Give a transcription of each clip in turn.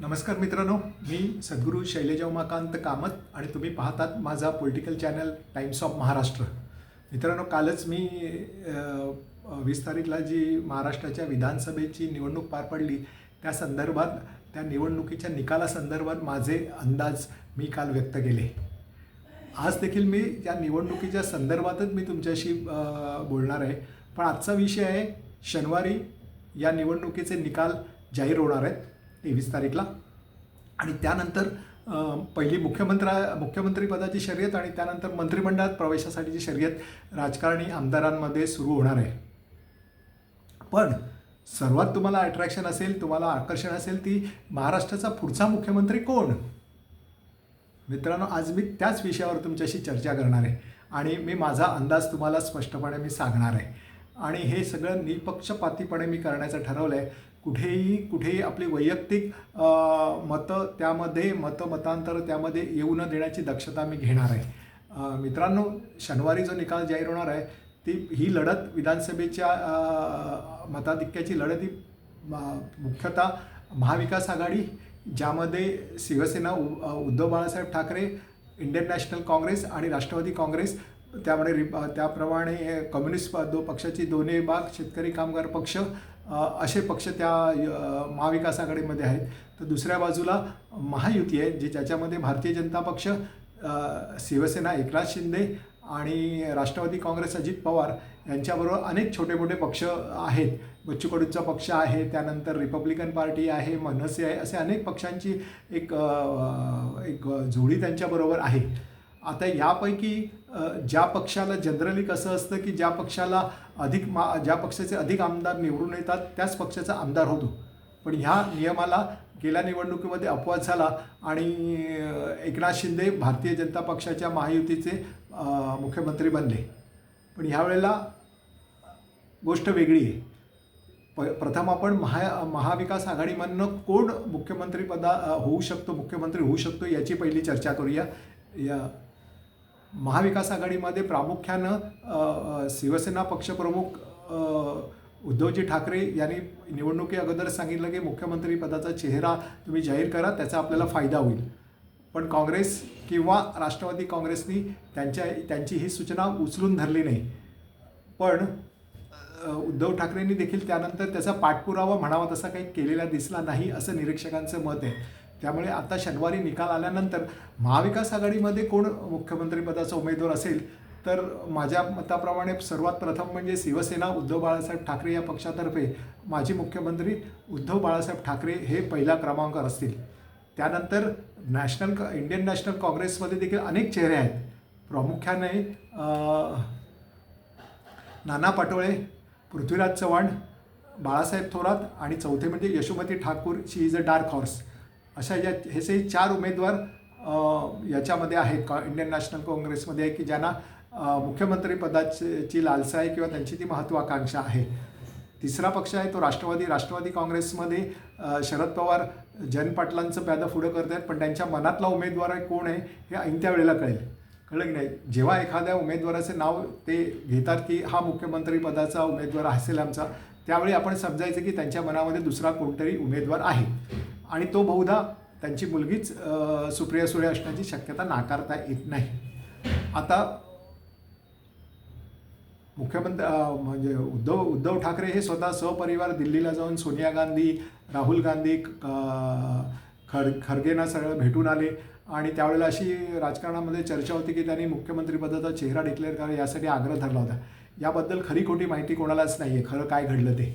नमस्कार मित्रांनो मी सद्गुरू शैलेजा उमाकांत कामत आणि तुम्ही पाहतात माझा political channel Times of Maharashtra मित्रांनो कालच मी वीस तारीखला जी महाराष्ट्राच्या विधानसभेची निवडणूक पार पडली त्या संदर्भात त्या निवडणुकीच्या निकालासंदर्भात माझे अंदाज मी काल व्यक्त केले. आज देखील मी या निवडणुकीच्या संदर्भातच मी तुमच्याशी बोलणार आहे. पण आजचा विषय आहे शनिवारी या निवडणुकीचे निकाल जाहीर होणार आहेत. तेवीस तारीखला. आणि त्यानंतर पहिली मुख्यमंत्रा मुख्यमंत्रीपदाची शर्यत आणि त्यानंतर मंत्रिमंडळात प्रवेशासाठीची शर्यत राजकारणी आमदारांमध्ये सुरू होणार आहे. पण सर्वात तुम्हाला अट्रॅक्शन असेल तुम्हाला आकर्षण असेल ती महाराष्ट्राचा पुढचा मुख्यमंत्री कोण? मित्रांनो आज मी त्याच विषयावर तुमच्याशी चर्चा करणार आहे आणि मी माझा अंदाज तुम्हाला स्पष्टपणे मी सांगणार आहे. आणि हे सगळं निपक्षपातीपणे मी करण्याचं ठरवलं आहे कुठेही कुठेही आपली वैयक्तिक मतं त्यामध्ये मतं मतांतर त्यामध्ये येऊ न देण्याची दक्षता मी घेणार आहे. मित्रांनो शनिवारी जो निकाल जाहीर होणार आहे ती ही लढत विधानसभेच्या मताधिक्याची लढत ही म- मुख्यतः महाविकास आघाडी ज्यामध्ये Shivsena Uddhav Balasaheb Thackeray Indian National Congress आणि राष्ट्रवादी काँग्रेस त्यामुळे रिप त्याप्रमाणे कम्युनिस्ट प- दो पक्षाची दोन्ही भाग शेतकरी कामगार पक्ष असे पक्ष त्या महाविकास आघाडीमध्ये आहेत. तर दुसऱ्या बाजूला महायुती आहे जे ज्याच्यामध्ये भारतीय जनता पक्ष शिवसेना एकनाथ शिंदे आणि राष्ट्रवादी काँग्रेस अजित पवार यांच्याबरोबर अनेक छोटे मोठे पक्ष आहेत. बच्चू पक्ष आहे त्यानंतर रिपब्लिकन पार्टी आहे मनसे आहे असे अनेक पक्षांची एक एक जोडी त्यांच्याबरोबर आहे. आता यापैकी ज्या पक्षाला जनरली कसं असतं की ज्या पक्षाला अधिक मा ज्या पक्षाचे अधिक आमदार निवडून येतात त्याच पक्षाचा आमदार होतो. पण ह्या नियमाला गेल्या निवडणुकीमध्ये अपवाद झाला आणि एकनाथ शिंदे भारतीय जनता पक्षाच्या महायुतीचे मुख्यमंत्री बनले. पण ह्यावेळेला गोष्ट वेगळी आहे. प प्रथम आपण महा महाविकास आघाडीमधनं कोण मुख्यमंत्रीपदा होऊ शकतो मुख्यमंत्री होऊ शकतो याची पहिली चर्चा करूया. या महाविकास आघाडीमध्ये प्रामुख्यानं शिवसेना पक्षप्रमुख उद्धवजी ठाकरे यांनी निवडणुकी अगोदर सांगितलं की मुख्यमंत्रीपदाचा चेहरा तुम्ही जाहीर करा त्याचा आपल्याला फायदा होईल. पण काँग्रेस किंवा राष्ट्रवादी काँग्रेसनी त्यांच्या त्यांची ही सूचना उचलून धरली नाही. पण उद्धव ठाकरेंनी देखील त्यानंतर त्याचा पाठपुरावा म्हणावा तसा काही केलेला दिसला नाही असं निरीक्षकांचं मत आहे. त्यामुळे आता शनिवारी निकाल आल्यानंतर महाविकास आघाडीमध्ये कोण मुख्यमंत्रीपदाचा उमेदवार असेल तर माझ्या मताप्रमाणे सर्वात प्रथम म्हणजे शिवसेना उद्धव बाळासाहेब ठाकरे या पक्षातर्फे माजी मुख्यमंत्री उद्धव बाळासाहेब ठाकरे हे पहिला क्रमांकावर असतील. त्यानंतर नॅशनल इंडियन नॅशनल काँग्रेसमध्ये देखील अनेक चेहरे आहेत. प्रामुख्याने नाना पाटोळे पृथ्वीराज चव्हाण बाळासाहेब थोरात आणि चौथे म्हणजे Yashomati Thakur she is a dark horse. अशा या हे से चार उमेदवार याच्यामध्ये आहेत. का इंडियन नॅशनल काँग्रेसमध्ये आहे की ज्यांना अ, मुख्यमंत्री पदाची लालसा आहे किंवा त्यांची ती महत्त्वाकांक्षा आहे. तिसरा पक्ष आहे तो राष्ट्रवादी राष्ट्रवादी काँग्रेसमध्ये शरद पवार जयंत पाटलांचं प्यादा पुढं करत आहेत पण त्यांच्या मनातला उमेदवार आहे कोण आहे हे ऐनत्या वेळेला कळेल. कळलं की नाही? जेव्हा एखाद्या उमेदवाराचे नाव ते घेतात की हा मुख्यमंत्री पदाचा उमेदवार असेल आमचा त्यावेळी आपण समजायचं की त्यांच्या मनामध्ये दुसरा कोणतरी उमेदवार आहे. आणि तो बहुधा त्यांची मुलगीच सुप्रिया सुळे असण्याची शक्यता नाकारता येत नाही. आता मुख्यमंत्री म्हणजे उद्धव उद्धव ठाकरे हे स्वतः सहपरिवार दिल्लीला जाऊन सोनिया गांधी राहुल गांधी खर खरगेंना सगळं भेटून आले. आणि त्यावेळेला अशी राजकारणामध्ये चर्चा होती की त्यांनी मुख्यमंत्रीपदाचा चेहरा डिक्लेअर करा यासाठी आग्रह धरला होता. याबद्दल खरी खोटी माहिती कोणालाच नाही आहे खरं काय घडलं ते.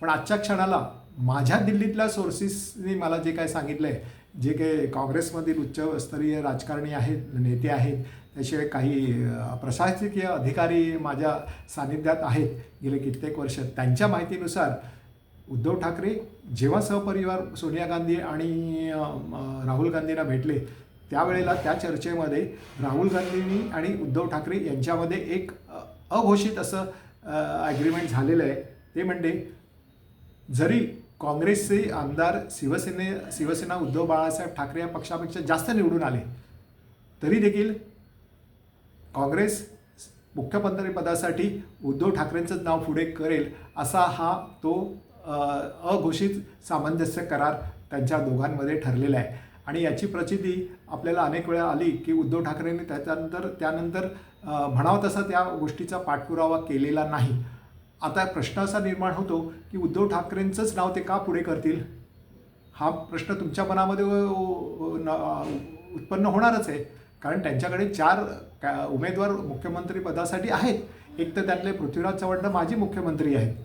पण आजच्या क्षणाला माझ्या दिल्लीतल्या सोर्सेसनी मला जे काय सांगितलं आहे जे काही काँग्रेसमधील उच्चस्तरीय राजकारणी आहेत नेते आहेत त्याशिवाय काही प्रशासकीय अधिकारी माझ्या सानिध्यात आहेत गेले कित्येक वर्ष. त्यांच्या माहितीनुसार उद्धव ठाकरे जेव्हा सहपरिवार सोनिया गांधी आणि राहुल गांधींना भेटले त्यावेळेला त्या चर्चेमध्ये राहुल गांधींनी आणि उद्धव ठाकरे यांच्यामध्ये एक अघोषित असं ॲग्रीमेंट झालेलं आहे. ते म्हणजे जरी काँग्रेसचे आमदार शिवसेने शिवसेना उद्धव बाळासाहेब ठाकरे या पक्षापेक्षा जास्त निवडून आले. तरी देखील काँग्रेस मुख्यमंत्रीपदासाठी उद्धव ठाकरेंचंच नाव पुढे करेल असा हा तो अघोषित सामंजस्य करार त्यांच्या दोघांमध्ये ठरलेला आहे. आणि याची प्रचिती आपल्याला अनेक वेळा आली की उद्धव ठाकरेंनी त्याच्यानंतर त्यानंतर म्हणावं तसा त्या गोष्टीचा पाठपुरावा केलेला नाही. आता प्रश्न असा निर्माण होतो की उद्धव ठाकरेंचंच नाव ते का पुढे करतील? हा प्रश्न तुमच्या मनामध्ये न- उत्पन्न होणारच आहे. कारण त्यांच्याकडे चार उमेदवार मुख्यमंत्री पदासाठी आहेत. एक तर त्यातले पृथ्वीराज चव्हाण माजी मुख्यमंत्री आहेत.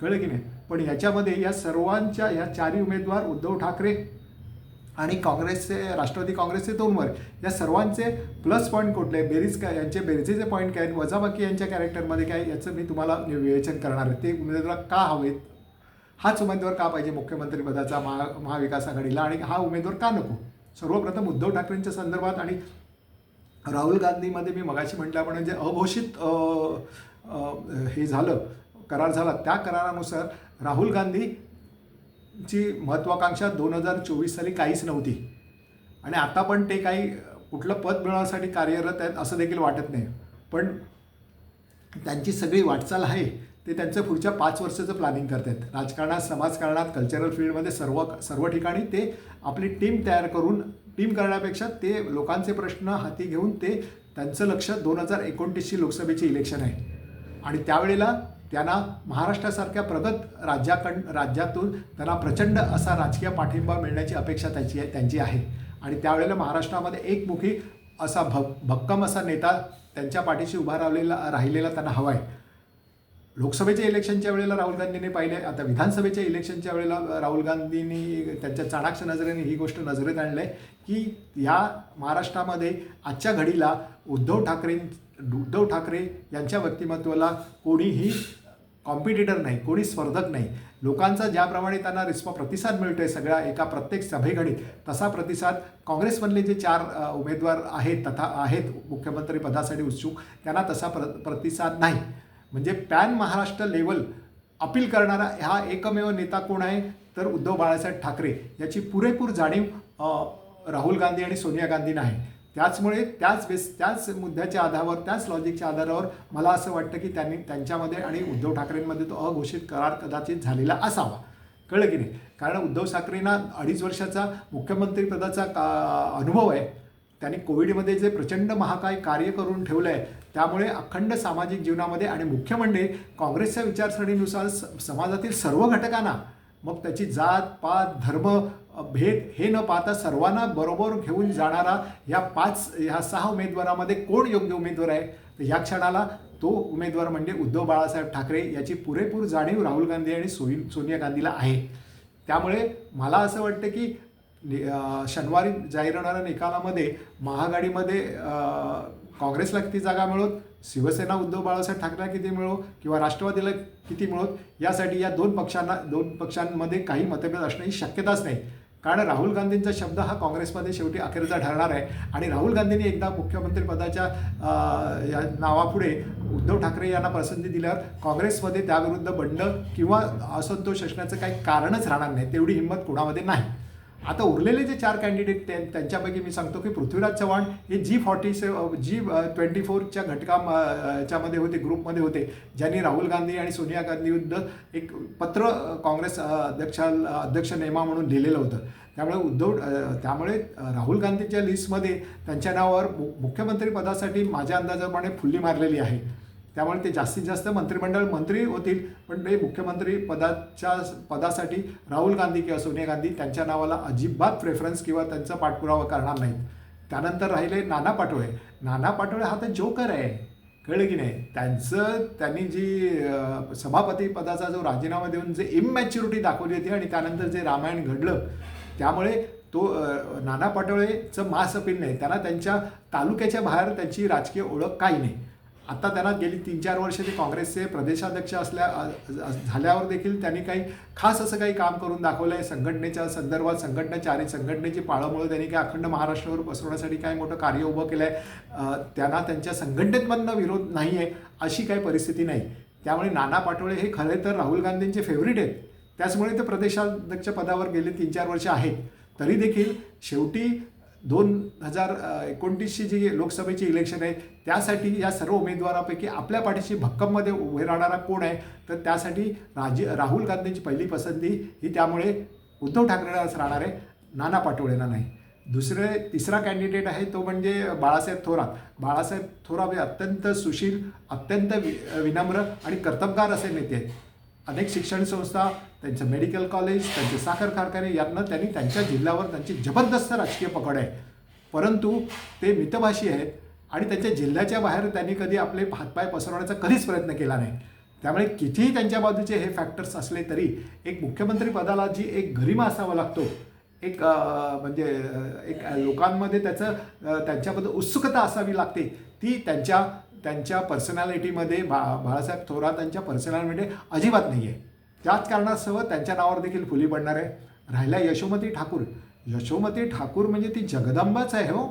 कळलं की नाही? पण याच्यामध्ये या सर्वांच्या या चारही उमेदवार उद्धव ठाकरे आणि काँग्रेसचे राष्ट्रवादी काँग्रेसचे दोन वर्ग. या सर्वांचे प्लस पॉईंट कुठले? बेरीज काय? यांचे बेरजेचे पॉईंट काय? वजाबाकी यांच्या कॅरेक्टरमध्ये काय? याचं मी तुम्हाला विवेचन करणार आहे. ते उमेदवार का हवेत? हाच उमेदवार का पाहिजे मुख्यमंत्रीपदाचा महा महाविकास आघाडीला? आणि हा उमेदवार का नको? सर्वप्रथम उद्धव ठाकरेंच्या संदर्भात आणि राहुल गांधीमध्ये मी मगाशी म्हटल्याप्रमाणे जे अघोषित हे झालं करार झाला. त्या करारानुसार राहुल गांधी ची महत्त्वाकांक्षा दोन हजार चोवीस साली काहीच नव्हती. आणि आता पण ते काही कुठलं पद मिळवण्यासाठी कार्यरत आहेत असं देखील वाटत नाही. पण त्यांची सगळी वाटचाल आहे ते त्यांचं पुढच्या पाच वर्षाचं प्लॅनिंग करत आहेत राजकारणात समाजकारणात कल्चरल फील्डमध्ये सर्व सर्व ठिकाणी ते आपली टीम तयार करून टीम करण्यापेक्षा ते लोकांचे प्रश्न हाती घेऊन ते त्यांचं लक्ष दोन हजार एकोणतीसची लोकसभेची इलेक्शन आहे. आणि त्यावेळेला त्यांना महाराष्ट्रासारख्या प्रगत राज्याकड राज्यातून त्यांना प्रचंड असा राजकीय पाठिंबा मिळण्याची अपेक्षा त्यांची आहे त्यांची आहे. आणि त्यावेळेला महाराष्ट्रामध्ये एकमुखी असा भ भक्कम असा नेता त्यांच्या पाठीशी उभा राहिलेला राहिलेला त्यांना हवा आहे. लोकसभेच्या इलेक्शनच्या वेळेला राहुल गांधींनी पाहिले आता विधानसभेच्या इलेक्शनच्या वेळेला राहुल गांधींनी त्यांच्या चाणाक्ष नजरेने ही गोष्ट नजरेत आणलं आहे की या महाराष्ट्रामध्ये आजच्या घडीला उद्धव ठाकरे उद्धव ठाकरे यांच्या व्यक्तिमत्वाला कोणीही कॉम्पिटिटर नाही कोणी स्पर्धक नाही. लोकांचा ज्याप्रमाणे त्यांना रिस्पॉ प्रतिसाद मिळतो आहे सगळ्या एका प्रत्येक सभेघडीत तसा प्रतिसाद काँग्रेसमधले जे चार उमेदवार आहेत तथा आहेत मुख्यमंत्री पदासाठी उत्सुक त्यांना तसा प्र प्रतिसाद नाही. म्हणजे पॅन महाराष्ट्र लेवल अपील करणारा हा एकमेव नेता कोण आहे? तर उद्धव बाळासाहेब ठाकरे. याची पुरेपूर जाणीव राहुल गांधी आणि सोनिया गांधींना आहे त्याचमुळे त्याच बेस त्याच मुद्द्याच्या आधारावर त्याच लॉजिकच्या आधारावर मला असं वाटतं की त्यांनी त्यांच्यामध्ये आणि उद्धव ठाकरेंमध्ये तो अघोषित करार कदाचित झालेला असावा. कळलं की नाही? कारण उद्धव ठाकरेंना अडीच वर्षाचा मुख्यमंत्रीपदाचा का अनुभव आहे. त्यांनी कोविडमध्ये जे प्रचंड महाकाय कार्य करून ठेवलं आहे त्यामुळे अखंड सामाजिक जीवनामध्ये आणि मुख्य म्हणजे काँग्रेसच्या विचारसरणीनुसार स समाजातील सर्व घटकांना मग त्याची जात पात धर्म भेद हे न पाहता सर्वांना बरोबर घेऊन जाणारा या पाच ह्या सहा उमेदवारामध्ये कोण योग्य उमेदवार आहे? तर या क्षणाला तो उमेदवार म्हणजे उद्धव बाळासाहेब ठाकरे याची पुरेपूर जाणीव राहुल गांधी आणि सोई सोनिया गांधीला आहे. त्यामुळे मला असं वाटतं की शनिवारी जाहीर होणाऱ्या निकालामध्ये महाआघाडीमध्ये काँग्रेसला किती जागा मिळवत शिवसेना उद्धव बाळासाहेब ठाकरेला किती मिळो किंवा राष्ट्रवादीला किती मिळवत यासाठी या दोन पक्षांना दोन पक्षांमध्ये काही मतभेद असण्याची शक्यताच नाही. कारण राहुल गांधींचा शब्द हा काँग्रेसमध्ये शेवटी अखेरचा ठरणार आहे. आणि राहुल गांधींनी एकदा मुख्यमंत्रीपदाच्या या नावापुढे उद्धव ठाकरे यांना पसंती दिल्यावर काँग्रेसमध्ये त्याविरुद्ध बंड किंवा असंतोष असण्याचं काही कारणच राहणार नाही तेवढी हिंमत कुणामध्ये नाही. आता उरलेले जे चार कॅन्डिडेट त्यांच्यापैकी मी सांगतो की पृथ्वीराज चव्हाण हे G forty seven G twenty फोरच्या घटका च्यामध्ये होते ग्रुपमध्ये होते. ज्यांनी राहुल गांधी आणि सोनिया गांधी विरुद्ध एक पत्र काँग्रेस अध्यक्षा अध्यक्ष नेमा म्हणून लिहिलेलं होतं. त्यामुळे उद्धव त्यामुळे राहुल गांधीच्या लिस्टमध्ये त्यांच्या नावावर मु मुख्यमंत्री पदासाठी माझ्या अंदाजाप्रमाणे फुल्ली मारलेली आहे. त्यामुळे ते जास्तीत जास्त मंत्रिमंडळ मंत्री होतील. पण ते मुख्यमंत्री पदाच्या पदासाठी राहुल गांधी किंवा सोनिया गांधी त्यांच्या नावाला अजिबात प्रेफरन्स किंवा त्यांचा पाठपुरावा करणार नाहीत. त्यानंतर राहिले नाना पाटोळे. नाना पाटोळे हा तर जोकर आहे. कळलं की नाही? त्यांचं त्यांनी जी सभापती पदाचा जो राजीनामा देऊन जे इमॅच्युरिटी दाखवली होती आणि त्यानंतर जे रामायण घडलं त्यामुळे तो नाना पाटोळेचं मास अपील नाही. त्यांना त्यांच्या तालुक्याच्या बाहेर त्यांची राजकीय ओळख काही नाही. आता त्यांना गेली तीन चार वर्ष ते काँग्रेसचे प्रदेशाध्यक्ष असल्या झाल्यावर देखील त्यांनी काही खास असं काही काम करून दाखवलं आहे. संघटनेच्या संदर्भात संघटनेच्या आणि संघटनेची पाळंमुळे त्यांनी काय अखंड महाराष्ट्रावर पसरवण्यासाठी काय मोठं कार्य उभं केलं आहे त्यांना त्यांच्या संघटनेतमधनं विरोध नाही आहे अशी काही परिस्थिती नाही. त्यामुळे नाना पाटोळे हे खरे तर राहुल गांधींचे फेवरेट आहेत. त्याचमुळे ते प्रदेशाध्यक्ष पदावर गेले तीन चार वर्ष आहेत. तरी देखील शेवटी दोन हजार एकोणतीसची जी लोकसभेची इलेक्शन आहे त्यासाठी या सर्व उमेदवारापैकी आपल्या पाठीशी भक्कममध्ये उभे राहणारा कोण आहे? तर त्यासाठी राजी राहुल गांधींची पहिली पसंती ही त्यामुळे उद्धव ठाकरेलाच राहणार आहे नाना पाटोळेला नाही. दुसरे तिसरा कॅन्डिडेट आहे तो म्हणजे बाळासाहेब थोरात. बाळासाहेब थोरात हे अत्यंत सुशील अत्यंत वि विनम्र आणि कर्तबगार असे नेते आहेत. अनेक शिक्षण संस्था त्यांचं मेडिकल कॉलेज त्यांचे साखर कारखाने यांना त्यांनी त्यांच्या जिल्ह्यावर त्यांची जबरदस्त राजकीय पकड आहे. परंतु ते मितभाषी आहेत आणि त्यांच्या जिल्ह्याच्या बाहेर त्यांनी कधी आपले हातपाय पसरवण्याचा कधीच प्रयत्न केला नाही. त्यामुळे कितीही त्यांच्या बाजूचे हे फॅक्टर्स असले तरी एक मुख्यमंत्री पदाला जी एक गरिमा असावा लागतो एक म्हणजे एक लोकांमध्ये त्याचं त्यांच्याबद्दल उत्सुकता असावी लागते ती त्यांच्या त्यांच्या पर्सनॅलिटीमध्ये बा बाळासाहेब थोरातांच्या पर्सनॅलिटीमध्ये अजिबात नाही आहे त्याच कारणासह त्यांच्या नावावर देखील फुली पडणार आहे. राहिल्या यशोमती ठाकूर. यशोमती ठाकूर म्हणजे ती जगदंबाच आहे हो.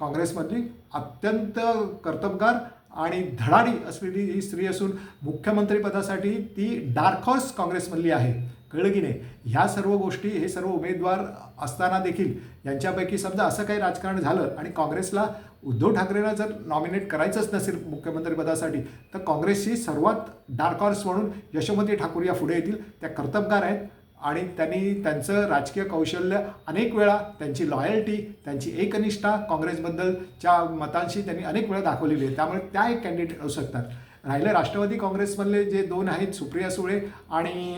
काँग्रेसमधली अत्यंत कर्तबगार आणि धडाडी असलेली ही स्त्री असून मुख्यमंत्रीपदासाठी ती डार्क हॉर्स काँग्रेसमधली आहे. कळलं की नाही ह्या सर्व गोष्टी हे सर्व उमेदवार असताना देखील यांच्यापैकी समजा असं काही राजकारण झालं आणि काँग्रेसला उद्धव ठाकरेंना जर नॉमिनेट करायचंच नसेल मुख्यमंत्रीपदासाठी तर काँग्रेसची सर्वात डार्क हॉर्स म्हणून यशोमती ठाकूर या पुढे येतील. त्या कर्तबगार आहेत आणि त्यांनी त्यांचं राजकीय कौशल्य अनेक वेळा त्यांची लॉयल्टी त्यांची एकनिष्ठा काँग्रेसबद्दलच्या मतांशी त्यांनी अनेक वेळा दाखवलेली आहे. त्यामुळे त्या एक कॅन्डिडेट असू शकतात. राहिले. राष्ट्रवादी काँग्रेसमधले जे दोन आहेत सुप्रिया सुळे आणि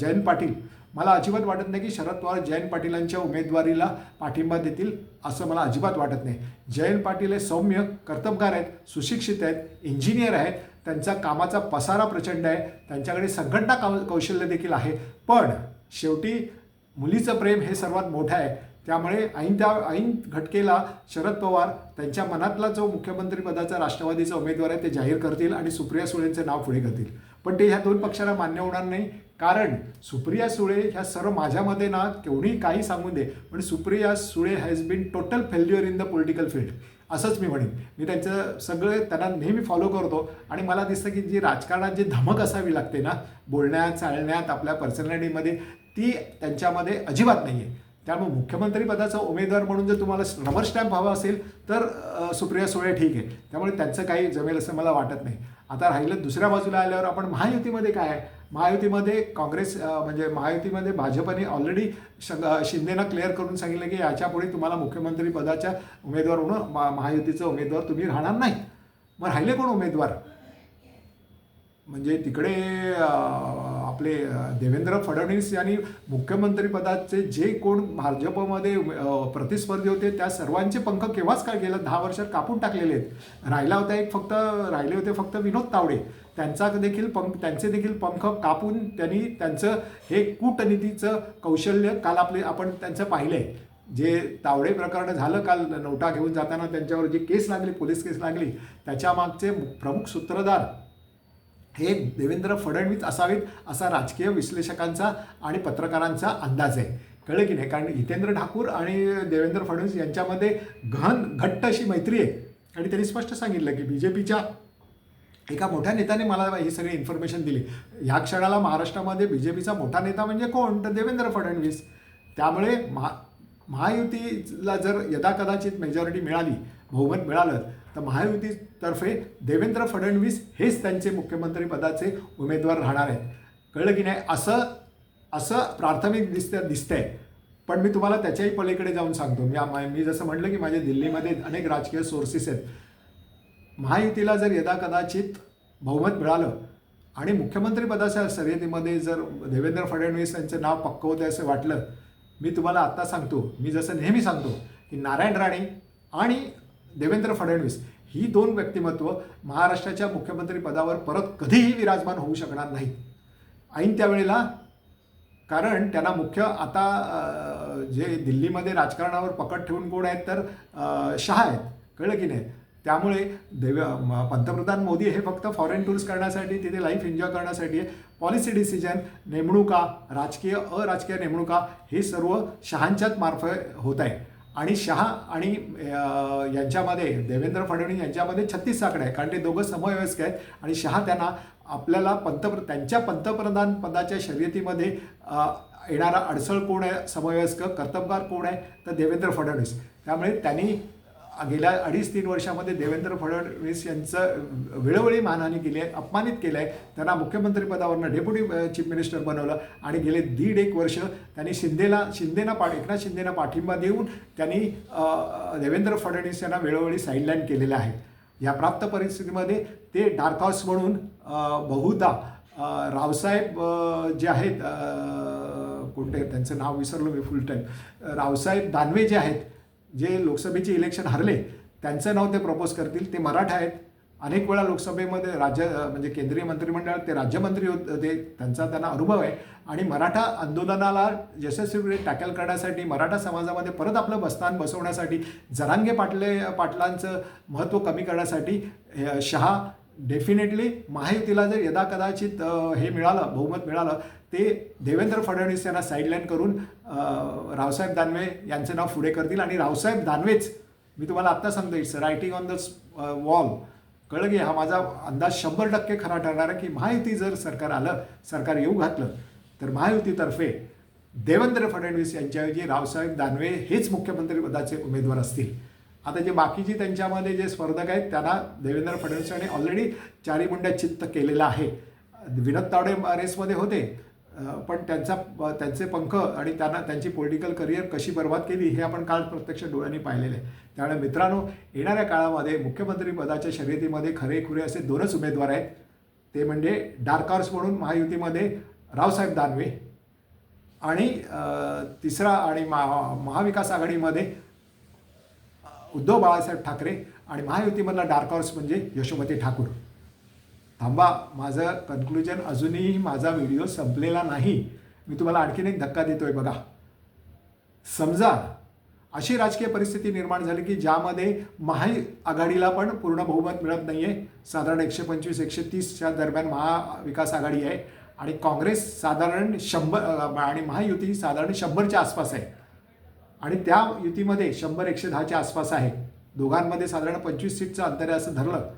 जयंत पाटील मला अजिबात वाटत नाही की शरद पवार जयंत पाटीलांच्या उमेदवारीला पाठिंबा देतील असं मला अजिबात वाटत नाही. जयंत पाटील हे सौम्य कर्तबगार आहेत सुशिक्षित आहेत इंजिनियर आहेत. त्यांचा कामाचा पसारा प्रचंड आहे. त्यांच्याकडे संघटना कौ कौशल्य देखील आहे. पण शेवटी मुलीचं प्रेम हे सर्वात मोठं आहे. त्यामुळे ऐन त्या ऐन घटकेला शरद पवार त्यांच्या मनातला जो मुख्यमंत्रीपदाचा राष्ट्रवादीचा उमेदवार आहे ते जाहीर करतील आणि सुप्रिया सुळेंचं नाव पुढे करतील. पण ते ह्या दोन पक्षाला मान्य होणार नाही. कारण सुप्रिया सुळे ह्या सर्व माझ्यामध्ये ना केवढी काही सांगून दे. पण Supriya Sule has been total failure in the political field असंच मी म्हणेन. मी त्यांचं सगळे त्यांना नेहमी फॉलो करतो. आणि मला दिसतं की जी राजकारणात जी धमक असावी लागते ना बोलण्यात चालण्यात आपल्या पर्सनॅलिटीमध्ये ती त्यांच्यामध्ये अजिबात नाही आहे त्यामुळे मुख्यमंत्री पदाचा उमेदवार म्हणून जर तुम्हाला रबर स्टॅम्प हवा असेल तर सुप्रिया सुळे ठीक आहे. त्यामुळे त्यांचं काही जमेल असं मला वाटत नाही. आता राहिलं दुसऱ्या बाजूला आल्यावर आपण महायुतीमध्ये काय आहे? महायुतीमध्ये काँग्रेस म्हणजे महायुतीमध्ये भाजपने ऑलरेडी शंग शिंदेना क्लिअर करून सांगितलं की याच्यापुढे तुम्हाला मुख्यमंत्री पदाच्या उमेदवार म्हणून महायुतीचा उमेदवार तुम्ही राहणार नाही मग राहिले कोण उमेदवार? म्हणजे तिकडे आपले देवेंद्र फडणवीस यांनी मुख्यमंत्रीपदाचे जे कोण भाजपमध्ये प्रतिस्पर्धी होते त्या सर्वांचे पंख केव्हाच काय गेलं? दहा वर्षात कापून टाकलेले आहेत. राहिला होता एक फक्त राहिले होते फक्त विनोद तावडे. त्यांचा देखील पंख त्यांचे देखील पंख कापून त्यांनी त्यांचं हे कूटनीतीचं कौशल्य काल आपले आपण त्यांचं पाहिलंय. जे तावडे प्रकरण झालं काल नोटा घेऊन जाताना त्यांच्यावर जी केस लागली पोलीस केस लागली त्याच्यामागचे प्रमुख सूत्रधार हे देवेंद्र फडणवीस असावेत असा राजकीय विश्लेषकांचा आणि पत्रकारांचा अंदाज आहे. कळलं की नाही? कारण हितेंद्र ठाकूर आणि देवेंद्र फडणवीस यांच्यामध्ये घन घट्ट अशी मैत्री आहे. आणि त्यांनी स्पष्ट सांगितलं की बी जे पीच्या एका मोठ्या नेत्याने मला ही सगळी इन्फॉर्मेशन दिली. ह्या क्षणाला महाराष्ट्रामध्ये बी जे पीचा मोठा नेता म्हणजे कोण? तर देवेंद्र फडणवीस. त्यामुळे महा महायुतीला जर यदाकदाचित मेजॉरिटी मिळाली बहुमत मिळालं तर महायुतीतर्फे देवेंद्र फडणवीस हेच त्यांचे मुख्यमंत्रीपदाचे उमेदवार राहणार आहेत. कळलं की नाही? असं असं प्राथमिक दिसतं दिसतंय. पण मी तुम्हाला त्याच्याही पलीकडे जाऊन सांगतो. मी मी जसं म्हटलं की माझ्या दिल्लीमध्ये अनेक राजकीय सोर्सेस आहेत. महायुतीला जर यदा कदाचित बहुमत मिळालं आणि मुख्यमंत्रीपदाच्या शर्यतीमध्ये जर देवेंद्र फडणवीस यांचं नाव पक्क होतं असं वाटलं मी तुम्हाला आत्ता सांगतो. मी जसं नेहमी सांगतो की नारायण राणे आणि देवेंद्र फडणवीस ही दोन व्यक्तिमत्व महाराष्ट्राच्या मुख्यमंत्री पदावर परत कधीही विराजमान होऊ शकणार नाहीत. ऐन त्यावेळेला कारण त्यांना मुख्य आता जे दिल्लीमध्ये राजकारणावर पकड ठेवून कोण आहेत तर शहा आहेत कळलं की नाही त्यामुळे देव म- पंतप्रधान मोदी हे फक्त फॉरेन टूर्स करण्यासाठी तिथे लाईफ एन्जॉय करण्यासाठी आहे. पॉलिसी डिसिजन नेमणुका राजकीय अराजकीय नेमणुका हे सर्व शहांच्याच मार्फत होत आहे आणि शहा आणि यांच्यामध्ये देवेंद्र फडणवीस यांच्यामध्ये छत्तीस आकडे आहे कारण ते दोघं समवयस्क आहेत. आणि शहा त्यांना आपल्याला पंतप्र त्यांच्या पंतप्रधान पदाच्या शर्यतीमध्ये येणारा अडसळ कोण आहे? समवयस्क कर्तबगार कोण आहे? तर देवेंद्र फडणवीस. त्यामुळे त्यांनी गेल्या अडीच तीन वर्षामध्ये देवेंद्र फडणवीस यांचं वेळोवेळी मानहानी केली आहे अपमानित केलं आहे त्यांना मुख्यमंत्रीपदावरनं डेप्युटी चीफ मिनिस्टर बनवलं आणि गेले दीड एक वर्ष त्यांनी शिंदेला शिंदेना पाठ एकनाथ शिंदेना पाठिंबा देऊन त्यांनी देवेंद्र फडणवीस यांना वेळोवेळी साईडलाईन केलेलं आहे. या प्राप्त परिस्थितीमध्ये ते डार्क हाऊस म्हणून बहुधा रावसाहेब जे आहेत कोणते त्यांचं नाव विसरलो मी फुल टाईम रावसाहेब दानवे जे आहेत जे लोकसभेचे इलेक्शन हरले त्यांचं नाव ते प्रपोज करतील. ते मराठा आहेत. अनेक वेळा लोकसभेमध्ये राज्य म्हणजे केंद्रीय मंत्रिमंडळात ते राज्यमंत्री होते त्यांचा त्यांना अनुभव आहे. आणि मराठा आंदोलनाला यशस्वीपणे टॅकल करण्यासाठी मराठा समाजामध्ये परत आपलं बस्तान बसवण्यासाठी जरांगे पाटले पाटलांचं महत्त्व कमी करण्यासाठी शहा डेफिनेटली महायुतीला जर यदा कदाचित हे मिळालं बहुमत मिळालं ते देवेंद्र फडणवीस यांना साईडलाईन करून रावसाहेब दानवे यांचं नाव पुढे करतील आणि रावसाहेब दानवेच मी तुम्हाला आत्ता सांगतो it's writing on the wall कळलं की हा माझा अंदाज शंभर टक्के खरा ठरणार आहे की महायुती जर सरकार आलं सरकार येऊ घातलं तर महायुतीतर्फे देवेंद्र फडणवीस यांच्याऐवजी रावसाहेब दानवे हेच मुख्यमंत्रीपदाचे उमेदवार असतील. आता जे बाकीची त्यांच्यामध्ये जे स्पर्धक आहेत त्यांना देवेंद्र फडणवीस यांनी ऑलरेडी चारी मुंड्या चित्त केलेलं आहे. विनोद तावडे रेसमध्ये होते. पण त्यांचा त्यांचे पंख आणि त्यांना त्यांची पॉलिटिकल करिअर कशी बर्बाद केली हे आपण काल प्रत्यक्ष डोळ्यांनी पाहिलेले आहे. त्यामुळे मित्रांनो येणाऱ्या काळामध्ये मुख्यमंत्री पदाच्या शर्यतीमध्ये खरेखुरे असे दोनच उमेदवार आहेत. ते म्हणजे डार्क हॉर्स म्हणून महायुतीमध्ये रावसाहेब दानवे आणि तिसरा आणि महा महाविकास आघाडीमध्ये उद्धव बाळासाहेब ठाकरे आणि महायुतीमधला डार्क हॉर्स म्हणजे यशोमती ठाकूर. थांबा माझं कन्क्लुजन अजूनही माझा व्हिडिओ संपलेला नाही. मी तुम्हाला आणखीन एक धक्का देतोय बघा. समजा अशी राजकीय परिस्थिती निर्माण झाली की ज्यामध्ये महाआघाडीला आघाडीला पण पूर्ण बहुमत मिळत नाही आहे साधारण एकशे पंचवीस एकशे तीसच्या दरम्यान महाविकास आघाडी आहे आणि काँग्रेस साधारण शंभर आणि महायुती साधारण शंभरच्या आसपास आहे. आणि त्या युतीमध्ये शंभर एकशे दहाच्या आसपास आहे. दोघांमध्ये साधारण पंचवीस सीटचं अंतर आहे असं धरलं.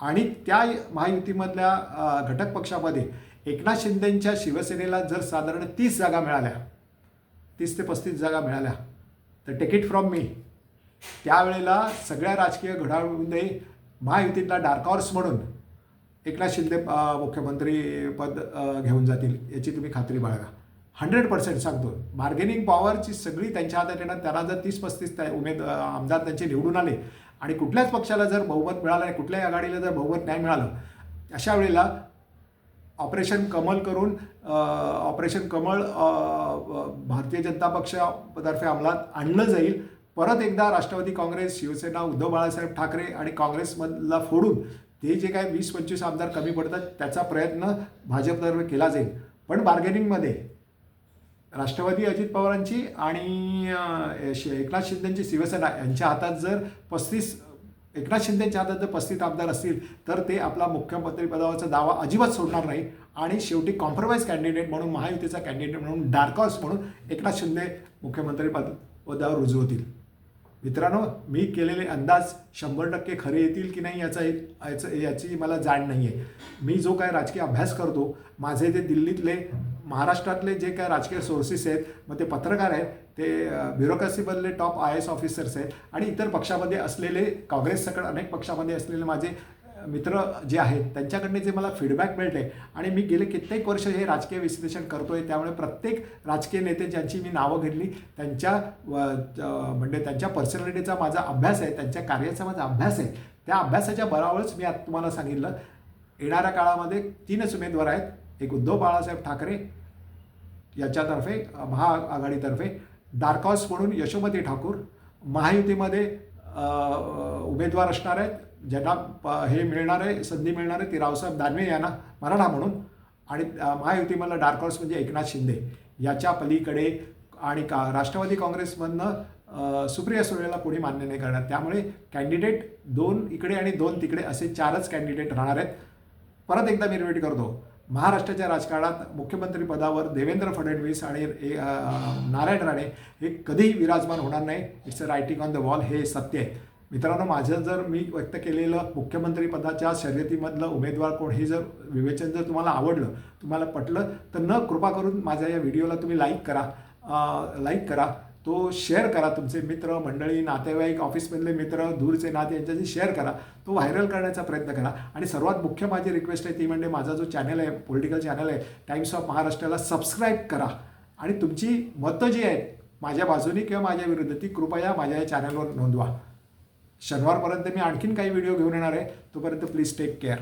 आणि त्या महायुतीमधल्या घटक पक्षामध्ये एकनाथ शिंदेंच्या शिवसेनेला जर साधारण तीस जागा मिळाल्या तीस ते पस्तीस जागा मिळाल्या तर टेक फ्रॉम मी त्यावेळेला सगळ्या राजकीय घडामोडीमध्ये महायुतीतला डार्क हॉर्स म्हणून एकनाथ शिंदे मुख्यमंत्री पद घेऊन जातील याची तुम्ही खात्री बाळगा. हंड्रेड पर्सेंट सांगतो. बार्गेनिंग पॉवरची सगळी त्यांच्या हातात येणार. त्यांना जर तीस पस्तीस त्या उमेद आमदार त्यांचे निवडून आले आणि कुठल्याच पक्षाला जर बहुमत मिळालं आणि कुठल्याही आघाडीला जर बहुमत नाही मिळालं अशा वेळेला ऑपरेशन कमल करून ऑपरेशन कमळ भारतीय जनता पक्षातर्फे अंमलात आणलं जाईल. परत एकदा राष्ट्रवादी काँग्रेस शिवसेना उद्धव बाळासाहेब ठाकरे आणि काँग्रेसमधला फोडून ते जे काय वीस पंचवीस आमदार कमी पडतात त्याचा प्रयत्न भाजपतर्फे केला जाईल. पण बार्गेनिंगमध्ये राष्ट्रवादी अजित पवारांची आणि एकनाथ शिंदेची शिवसेना यांच्या हातात जर पस्तीस एकनाथ शिंदेच्या हातात जर पस्तीस आमदार असतील तर ते आपला मुख्यमंत्रीपदावरचा दावा अजिबात सोडणार नाही. आणि शेवटी कॉम्प्रोमाइज कॅन्डिडेट म्हणून महायुतीचा कॅन्डिडेट म्हणून डार्कॉस म्हणून एकनाथ शिंदे मुख्यमंत्री पद पदावर रुजू होतील मित्रांनो मी केलेले अंदाज शंभर टक्के खरे येतील की नाही याचा एक याचं याची मला जाण नाही आहे मी जो काय राजकीय अभ्यास करतो माझे जे दिल्लीतले महाराष्ट्रातले जे काय राजकीय सोर्सेस आहेत मग ते पत्रकार आहेत ते ब्युरोक्रसीमधले टॉप आय एस ऑफिसर्स आहेत आणि इतर पक्षामध्ये असलेले काँग्रेस अनेक पक्षामध्ये असलेले माझे मित्र जे आहेत त्यांच्याकडनं जे मला फीडबॅक मिळते आणि मी गेले कित्येक वर्ष हे राजकीय विश्लेषण करतोय त्यामुळे प्रत्येक राजकीय नेते ज्यांची मी नावं घेतली त्यांच्या व- म्हणजे त्यांच्या पर्सनॅलिटीचा माझा अभ्यास आहे त्यांच्या कार्याचा माझा अभ्यास आहे त्या अभ्यासाच्या बरावरच मी आता तुम्हाला सांगितलं येणाऱ्या काळामध्ये तीनच उमेदवार आहेत एक उद्धव बाळासाहेब ठाकरे याच्यातर्फे महाआघाडीतर्फे डार्कॉस म्हणून यशोमती ठाकूर महायुतीमध्ये उमेदवार असणार आहेत. ज्यांना प- हे मिळणार आहे संधी मिळणार आहे ती रावसाहेब दानवे यांना मराठा म्हणून. आणि महायुतीमधला डार्क हॉर्स म्हणजे एकनाथ शिंदे याच्या पलीकडे आणि का राष्ट्रवादी काँग्रेसमधनं सुप्रिया सुळेला कोणी मान्य नाही करणार. त्यामुळे कॅन्डिडेट दोन इकडे आणि दोन तिकडे असे चारच कॅन्डिडेट राहणार आहेत. परत एकदा मी रिपीट करतो. महाराष्ट्राच्या राजकारणात मुख्यमंत्री पदावर देवेंद्र फडणवीस आणि ए- नारायण राणे हे कधीही विराजमान होणार नाही. It's a writing on the wall हे सत्य आहे. मित्रांनो माझं जर मी व्यक्त केलेलं मुख्यमंत्री पदाच्या शर्यतीमधलं उमेदवार कोण हे जर विवेचन जर तुम्हाला आवडलं तुम्हाला पटलं तर न कृपा करून माझ्या या व्हिडिओला तुम्ही लाईक करा. लाईक करा. तो शेअर करा तुमचे मित्र मंडळी नातेवाईक ऑफिसमधले मित्र दूरचे नाते यांच्याशी शेअर करा. तो व्हायरल करण्याचा प्रयत्न करा. आणि सर्वात मुख्य माझी रिक्वेस्ट आहे ती म्हणजे माझा जो चॅनल आहे पॉलिटिकल चॅनल आहे टाइम्स ऑफ महाराष्ट्राला सबस्क्राईब करा. आणि तुमची मतं जी आहेत माझ्या बाजूने किंवा माझ्या विरुद्ध ती कृपया माझ्या या चॅनलवर नोंदवा. शनिवारपर्यंत मी आणखीन काही व्हिडिओ घेऊन येणार आहे. तोपर्यंत प्लीज टेक केअर